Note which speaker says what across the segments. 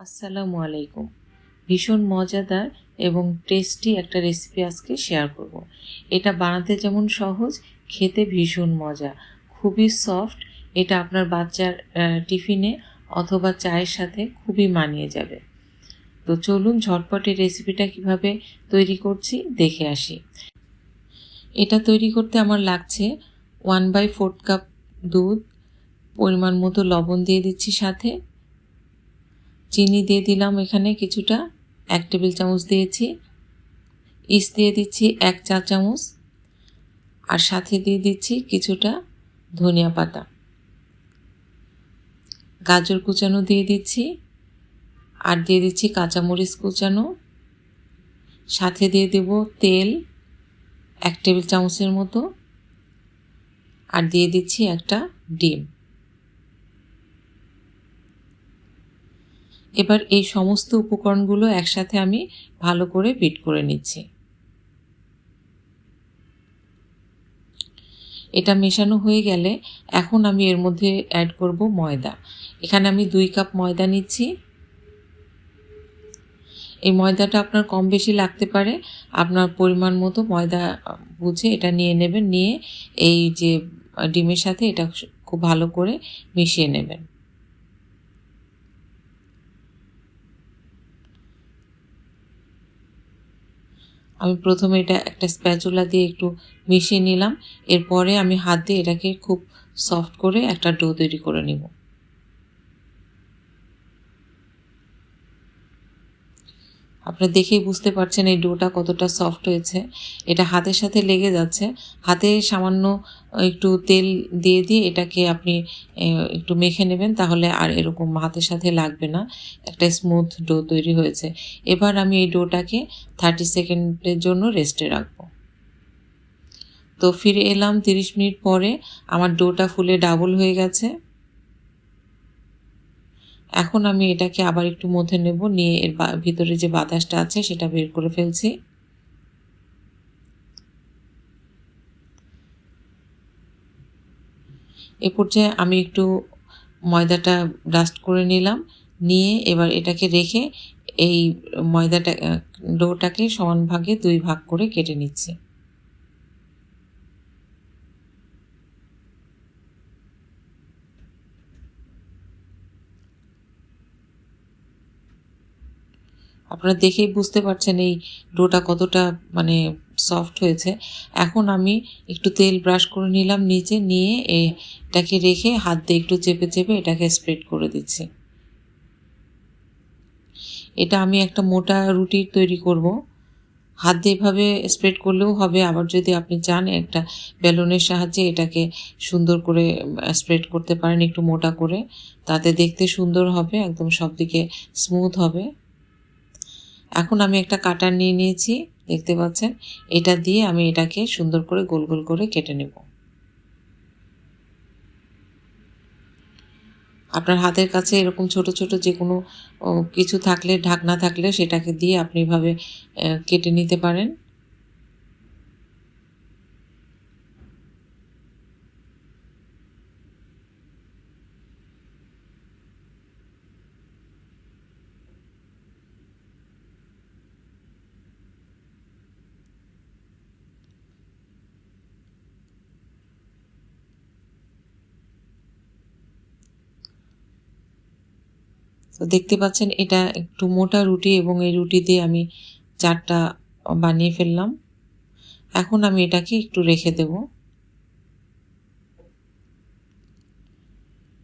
Speaker 1: আসসালামু আলাইকুম। ভীষণ মজাদার এবং টেস্টি একটা রেসিপি আজকে শেয়ার করব। এটা বানাতে যেমন সহজ, খেতে ভীষণ মজা। খুবই সফট এটা আপনার বাচ্চার টিফিনে অথবা চায়ের সাথে খুবই মানিয়ে যাবে। তো চলুন ঝটপট রেসিপিটা কীভাবে তৈরি করছি দেখে আসি। এটা তৈরি করতে আমার লাগছে ওয়ান বাই ফোর্থ কাপ দুধ, পরিমাণ মতো লবণ দিয়ে দিচ্ছি সাথে। চিনি দিয়ে দিলাম এখানে কিছুটা। এক টেবিল চামচ দিয়েছি। ইস দিয়ে দিচ্ছি এক চা চামচ। আর সাথে দিয়ে দিচ্ছি কিছুটা ধনিয়া পাতা। গাজর কুচানো দিয়ে দিচ্ছি। আর দিয়ে দিচ্ছি কাঁচামরিচ কুচানো। সাথে দিয়ে দেব তেল এক টেবিল চামচের মতো। আর দিয়ে দিচ্ছি একটা ডিম। এবার এই সমস্ত উপকরণগুলো একসাথে আমি ভালো করে বিট করে নিচ্ছি। এটা মেশানো হয়ে গেলে এখন আমি এর মধ্যে অ্যাড করব ময়দা। এখানে আমি দুই কাপ ময়দা নিচ্ছি। এই ময়দাটা আপনার কম বেশি লাগতে পারে। আপনার পরিমাণ মতো ময়দা বুঝে এটা নিয়ে নেবেন। নিয়ে এই যে ডিমের সাথে এটা খুব ভালো করে মিশিয়ে নেবেন। আমি প্রথমে এটা একটা স্প্যাচুলা দিয়ে একটু মিশিয়ে নিলাম। এরপরে আমি হাত দিয়ে এটাকে খুব সফট করে একটা ডো তৈরি করে নিব। আপনারা দেখেই বুঝতে পারছেন এই ডোটা কতটা সফট হয়েছে। এটা হাতের সাথে লেগে যাচ্ছে। হাতে সামান্য একটু তেল দিয়ে দিয়ে এটাকে আপনি একটু মেখে নেবেন, তাহলে আর এরকম হাতের সাথে লাগবে না। একটা স্মুথ ডো তৈরি হয়েছে। এবার আমি এই ডোটাকে থার্টি সেকেন্ডের জন্য রেস্টে রাখব। তো ফিরে এলাম তিরিশ মিনিট পরে। আমার ডোটা ফুলে ডাবল হয়ে গেছে। এখন আমি এটাকে আবার একটু মধ্যে নেব, নিয়ে এর ভিতরে যে বাতাসটা আছে সেটা বের করে ফেলছি। এ পর্যায়ে আমি একটু ময়দাটা ডাস্ট করে নিলাম, নিয়ে এবার এটাকে রেখে এই ময়দাটা ডোটাকে সমান ভাগে দুই ভাগ করে কেটে নিচ্ছি। আপনারা দেখেই বুঝতে পারছেন এই ডোটা কতটা মানে সফট হয়েছে। এখন আমি একটু তেল ব্রাশ করে নিলাম নিচে, নিয়ে এটাকে রেখে হাত দিয়ে একটু চেপে চেপে এটাকে স্প্রেড করে দিচ্ছি। এটা আমি একটা মোটা রুটি তৈরি করব। হাত দিয়ে এভাবে স্প্রেড করলেও হবে। আবার যদি আপনি চান একটা বেলুনের সাহায্যে এটাকে সুন্দর করে স্প্রেড করতে পারেন একটু মোটা করে, তাতে দেখতে সুন্দর হবে, একদম সব দিকে স্মুথ হবে। এখন আমি একটা কাটার নিয়ে নিয়েছি, দেখতে পাচ্ছেন? এটা দিয়ে আমি এটাকে সুন্দর করে গোল গোল করে কেটে নেব। আপনার হাতের কাছে এরকম ছোট ছোট যে কোনো কিছু থাকলে, ঢাকনা থাকলে সেটাকে দিয়ে আপনি এভাবে কেটে নিতে পারেন। তো দেখতে পাচ্ছেন, এটা একটু মোটা রুটি এবং এই রুটি দিয়ে আমি চারটা বানিয়ে ফেললাম। এখন আমি এটাকে একটু রেখে দেব।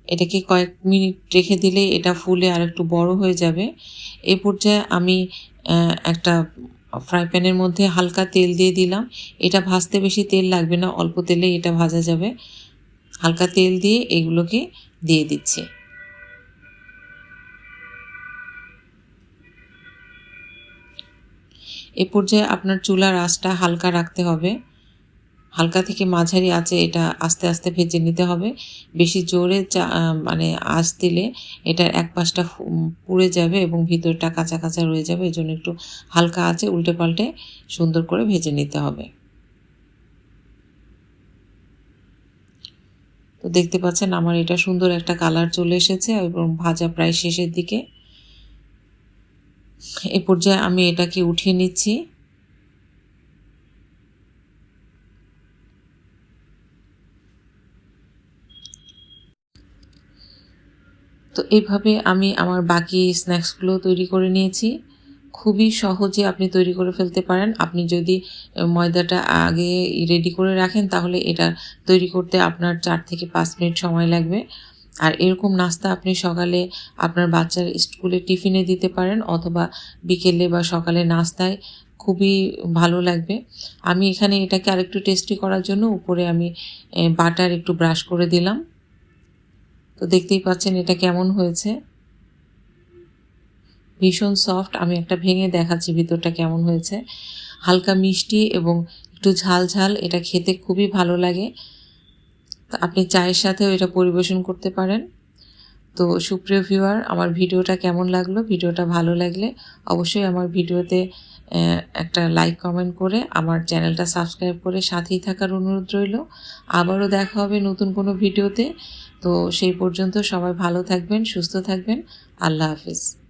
Speaker 1: এটাকে কয়েক মিনিট রেখে দিলে এটা ফুলে আর একটু বড় হয়ে যাবে। এই পর্যায়ে আমি একটা ফ্রাই প্যানের মধ্যে হালকা তেল দিয়ে দিলাম। এটা ভাজতে বেশি তেল লাগবে না, অল্প তেলে এটা ভাজা যাবে। হালকা তেল দিয়ে এগুলোকে দিয়ে দিচ্ছি। এ পর্যায়ে আপনার চুলার আঁচটা হালকা রাখতে হবে। হালকা থেকে মাঝারি আঁচে এটা আস্তে আস্তে ভেজে নিতে হবে। বেশি জোরে চা মানে আঁচ দিলে এটার এক পাশটা পুড়ে যাবে এবং ভিতরটা কাঁচা কাঁচা রয়ে যাবে। এই জন্য একটু হালকা আঁচে উল্টে পাল্টে সুন্দর করে ভেজে নিতে হবে। তো দেখতে পাচ্ছেন আমার এটা সুন্দর একটা কালার চলে এসেছে এবং ভাজা প্রায় শেষের দিকে। এ পর্যায়ে আমি এটাকে উঠিয়ে নিচ্ছি। তো এইভাবে আমি আমার বাকি স্ন্যাক্সগুলো তৈরি করে নিয়েছি। খুবই সহজে আপনি তৈরি করে ফেলতে পারেন। আপনি যদি ময়দাটা আগে রেডি করে রাখেন, তাহলে এটা তৈরি করতে আপনার চার থেকে পাঁচ মিনিট সময় লাগবে। আর এরকম নাস্তা আপনি সকালে আপনার বাচ্চার স্কুলে টিফিনে দিতে পারেন অথবা বিকেলে বা সকালে নাস্তায় খুবই ভালো লাগবে। আমি এখানে এটাকে আরেকটু টেস্টি করার জন্য উপরে আমি বাটার একটু ব্রাশ করে দিলাম। তো দেখতেই পাচ্ছেন এটা কেমন হয়েছে। ভীষণ সফট আমি একটা ভেঙে দেখাচ্ছি ভিতরটা কেমন হয়েছে। হালকা মিষ্টি এবং একটু ঝাল ঝাল, এটা খেতে খুবই ভালো লাগে। আপনি চায়ের সাথেও এটা পরিবেশন করতে পারেন। তো সুপ্রিয় ভিউয়ার, আমার ভিডিওটা কেমন লাগল? ভিডিওটা ভালো লাগলে অবশ্যই আমার ভিডিওতে একটা লাইক কমেন্ট করে আমার চ্যানেলটা সাবস্ক্রাইব করে সাথেই থাকার অনুরোধ রইল। আবারও দেখা হবে নতুন কোনো ভিডিওতে। তো সেই পর্যন্ত সবাই ভালো থাকবেন, সুস্থ থাকবেন। আল্লাহ হাফিজ।